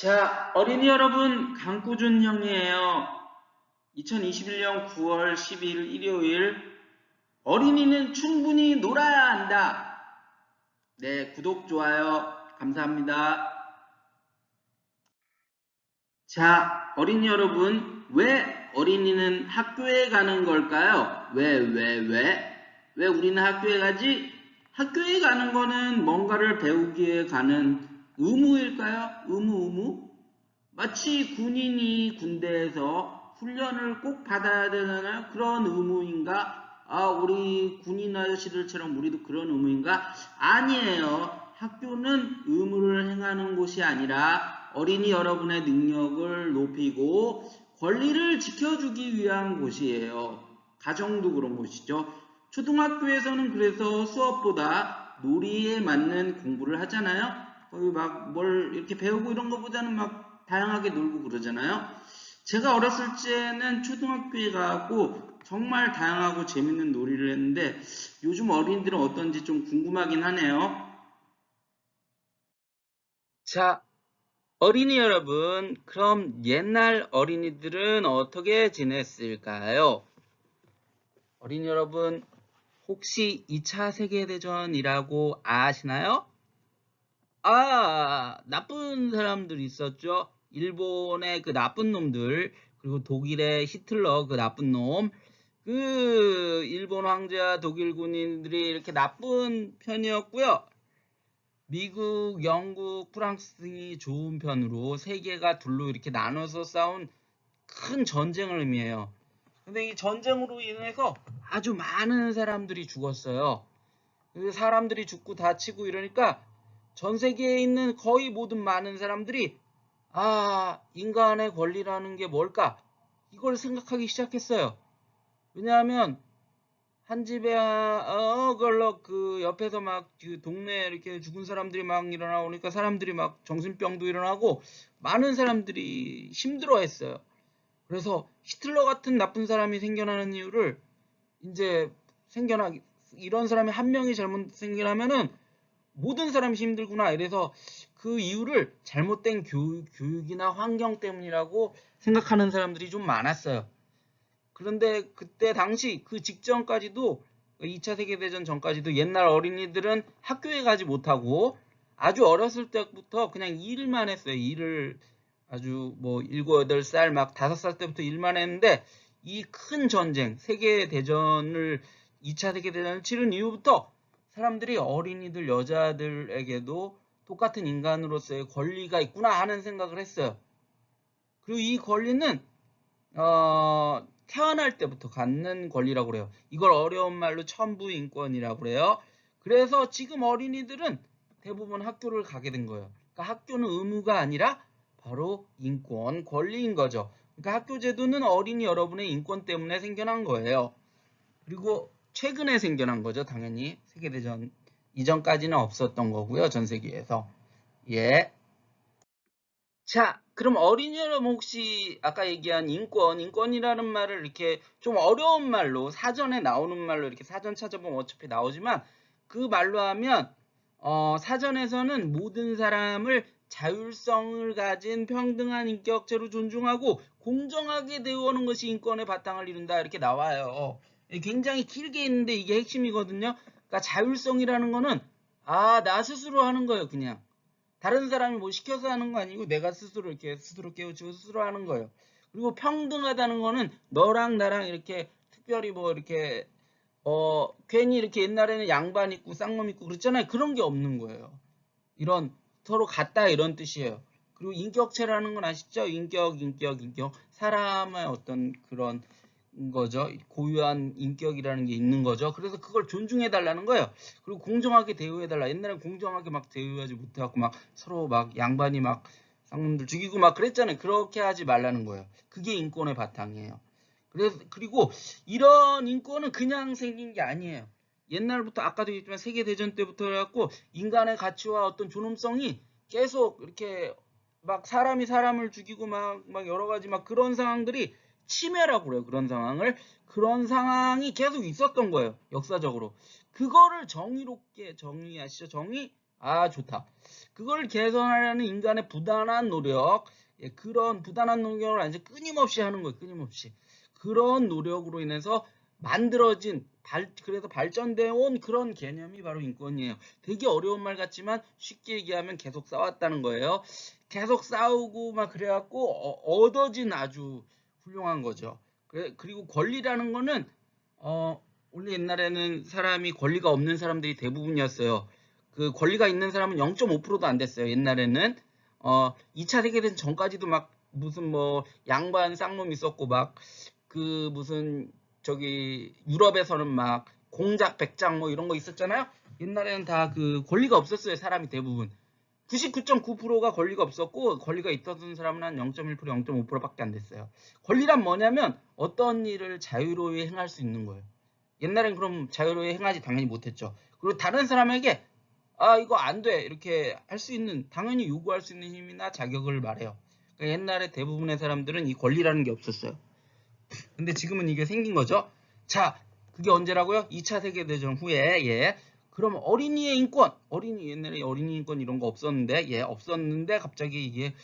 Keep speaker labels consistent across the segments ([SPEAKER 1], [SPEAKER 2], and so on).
[SPEAKER 1] 자, 어린이 여러분, 강구준 형이에요. 2021년 9월 10일 일요일, 어린이는 충분히 놀아야 한다. 네, 구독, 좋아요, 감사합니다. 자, 어린이 여러분, 왜 어린이는 학교에 가는 걸까요? 왜, 왜, 왜? 왜 우리는 학교에 가지? 학교에 가는 거는 뭔가를 배우기 위해 가는 의무일까요? 의무, 의무? 마치 군인이 군대에서 훈련을 꼭 받아야 되는 그런 의무인가? 아, 우리 군인 아저씨들처럼 우리도 그런 의무인가? 아니에요. 학교는 의무를 행하는 곳이 아니라 어린이 여러분의 능력을 높이고 권리를 지켜주기 위한 곳이에요. 가정도 그런 곳이죠. 초등학교에서는 그래서 수업보다 놀이에 맞는 공부를 하잖아요. 거기 막뭘 이렇게 배우고 이런 것보다는 막 다양하게 놀고 그러잖아요. 제가 어렸을 때는 초등학교에 가고 정말 다양하고 재밌는 놀이를 했는데 요즘 어린이들은 어떤지 좀 궁금하긴 하네요. 자, 어린이 여러분, 그럼 옛날 어린이들은 어떻게 지냈을까요? 어린이 여러분, 혹시 2차 세계대전이라고 아시나요? 아, 나쁜 사람들 있었죠. 일본의 그 나쁜 놈들, 그리고 독일의 히틀러 그 나쁜 놈, 그 일본 황제와 독일 군인들이 이렇게 나쁜 편이었고요. 미국, 영국, 프랑스 등이 좋은 편으로 세계가 둘로 이렇게 나눠서 싸운 큰 전쟁을 의미해요. 근데 이 전쟁으로 인해서 아주 많은 사람들이 죽었어요. 사람들이 죽고 다치고 이러니까 전 세계에 있는 거의 모든 많은 사람들이 아, 인간의 권리라는 게 뭘까? 이걸 생각하기 시작했어요. 왜냐하면 한 집에 어 걸러 그 옆에서 막 그 동네에 이렇게 죽은 사람들이 막 일어나오니까 사람들이 막 정신병도 일어나고 많은 사람들이 힘들어했어요. 그래서 히틀러 같은 나쁜 사람이 생겨나는 이유를 이제 생겨나 이런 사람이 한 명이 잘못 생겨나면은 모든 사람이 힘들구나 이래서 그 이유를 잘못된 교육, 교육 이나 환경 때문이라고 생각하는 사람들이 좀 많았어요. 그런데 그때 당시 그 직전까지도 2차 세계대전 전까지도 옛날 어린이들은 학교에 가지 못하고 아주 어렸을 때부터 그냥 일만 했어요. 일을 아주 뭐 7, 8살 막 5살 때부터 일만 했는데 이 큰 전쟁, 세계대전을 2차 세계대전을 치른 이후부터 사람들이 어린이들, 여자들에게도 똑같은 인간으로서의 권리가 있구나 하는 생각을 했어요. 그리고 이 권리는 어, 태어날 때부터 갖는 권리라고 그래요. 이걸 어려운 말로 천부인권이라고 그래요. 그래서 지금 어린이들은 대부분 학교를 가게 된 거예요. 그러니까 학교는 의무가 아니라 바로 인권, 권리인 거죠. 그러니까 학교 제도는 어린이 여러분의 인권 때문에 생겨난 거예요. 그리고 최근에 생겨난 거죠. 당연히 세계대전 이전까지는 없었던 거고요. 전 세계에서. 예. 자, 그럼 어린이 여러분 혹시 아까 얘기한 인권, 인권이라는 말을 이렇게 좀 어려운 말로 사전에 나오는 말로 이렇게 사전 찾아보면 어차피 나오지만 그 말로 하면 어, 사전에서는 모든 사람을 자율성을 가진 평등한 인격체로 존중하고 공정하게 대우하는 것이 인권의 바탕을 이룬다 이렇게 나와요. 굉장히 길게 있는데 이게 핵심이거든요. 그러니까 자율성이라는 거는 아 나 스스로 하는 거예요 그냥. 다른 사람이 뭐 시켜서 하는 거 아니고 내가 스스로 이렇게 스스로 깨우치고 스스로 하는 거예요. 그리고 평등하다는 거는 너랑 나랑 이렇게 특별히 뭐 이렇게 어 괜히 이렇게 옛날에는 양반 있고 쌍놈 있고 그랬잖아요. 그런 게 없는 거예요. 이런 서로 같다 이런 뜻이에요. 그리고 인격체라는 건 아시죠? 인격, 인격, 인격. 사람의 어떤 그런 거죠. 고유한 인격이라는 게 있는 거죠. 그래서 그걸 존중해 달라는 거예요. 그리고 공정하게 대우해 달라. 옛날엔 공정하게 막 대우하지 못해갖고 막 서로 막 양반이 막 쌍놈들 죽이고 막 그랬잖아요. 그렇게 하지 말라는 거예요. 그게 인권의 바탕이에요. 그래서 그리고 이런 인권은 그냥 생긴 게 아니에요. 옛날부터 아까도 얘기했지만 세계 대전 때부터 해갖고 인간의 가치와 어떤 존엄성이 계속 이렇게 막 사람이 사람을 죽이고 막, 막 여러 가지 막 그런 상황들이 치매라고 그래요. 그런 상황을. 그런 상황이 계속 있었던 거예요. 역사적으로. 그거를 정의롭게 정의하시죠. 정의 아 좋다. 그걸 개선하려는 인간의 부단한 노력, 예, 그런 부단한 노력을 이제 끊임없이 하는 거예요. 끊임없이 그런 노력으로 인해서 만들어진 발, 그래서 발전되어 온 그런 개념이 바로 인권이에요. 되게 어려운 말 같지만 쉽게 얘기하면 계속 싸웠다는 거예요. 계속 싸우고 막 그래갖고 어- 얻어진 아주 훌륭한 거죠. 그리고 권리라는 거는 어 원래 옛날에는 사람이 권리가 없는 사람들이 대부분이었어요. 그 권리가 있는 사람은 0.5%도 안 됐어요. 옛날에는 어 2차 세계대전 전까지도 막 무슨 뭐 양반 쌍놈 있었고 막 그 무슨 저기 유럽에서는 막 공작 백작 뭐 이런 거 있었잖아요. 옛날에는 다 그 권리가 없었어요. 사람이 대부분. 99.9%가 권리가 없었고 권리가 있었던 사람은 한 0.1% 0.5%밖에 안 됐어요. 권리란 뭐냐면 어떤 일을 자유로이 행할 수 있는 거예요. 옛날엔 그럼 자유로이 행하지 당연히 못했죠. 그리고 다른 사람에게 아 이거 안 돼 이렇게 할 수 있는 당연히 요구할 수 있는 힘이나 자격을 말해요. 그러니까 옛날에 대부분의 사람들은 이 권리라는 게 없었어요. 근데 지금은 이게 생긴 거죠. 자, 그게 언제라고요? 2차 세계대전 후에, 예. 그럼 어린이의 인권, 어린이, 옛날에 어린이 인권 이런 거 없었는데, 예, 없었는데 갑자기 이게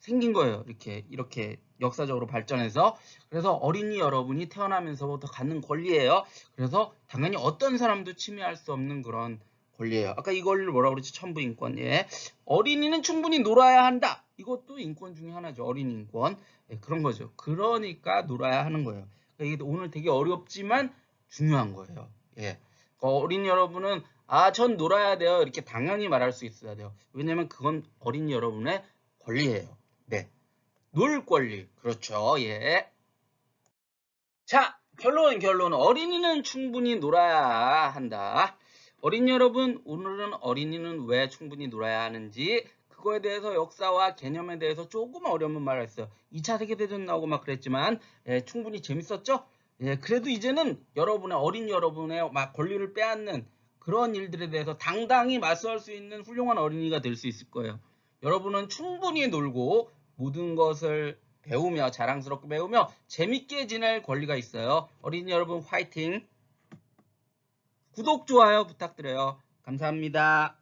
[SPEAKER 1] 생긴 거예요. 이렇게, 이렇게 역사적으로 발전해서. 그래서 어린이 여러분이 태어나면서부터 갖는 권리예요. 그래서 당연히 어떤 사람도 침해할 수 없는 그런 권리예요. 아까 이걸 뭐라고 그랬지? 천부 인권. 예. 어린이는 충분히 놀아야 한다. 이것도 인권 중에 하나죠. 어린이 인권. 예, 그런 거죠. 그러니까 놀아야 하는 거예요. 그러니까 이게 오늘 되게 어렵지만 중요한 거예요. 예. 그 어린이 여러분은 아, 전 놀아야 돼요. 이렇게 당연히 말할 수 있어야 돼요. 왜냐면 그건 어린이 여러분의 권리예요. 네. 놀 권리. 그렇죠. 예. 자, 결론, 결론. 어린이는 충분히 놀아야 한다. 어린이 여러분, 오늘은 어린이는 왜 충분히 놀아야 하는지 그거에 대해서 역사와 개념에 대해서 조금 어려운 말을 했어요. 2차 세계대전 나오고 막 그랬지만 예, 충분히 재밌었죠? 예, 그래도 이제는 여러분의 어린 여러분의 막 권리를 빼앗는 그런 일들에 대해서 당당히 맞설 수 있는 훌륭한 어린이가 될 수 있을 거예요. 여러분은 충분히 놀고 모든 것을 배우며 자랑스럽게 배우며 재밌게 지낼 권리가 있어요. 어린이 여러분 화이팅! 구독, 좋아요 부탁드려요. 감사합니다.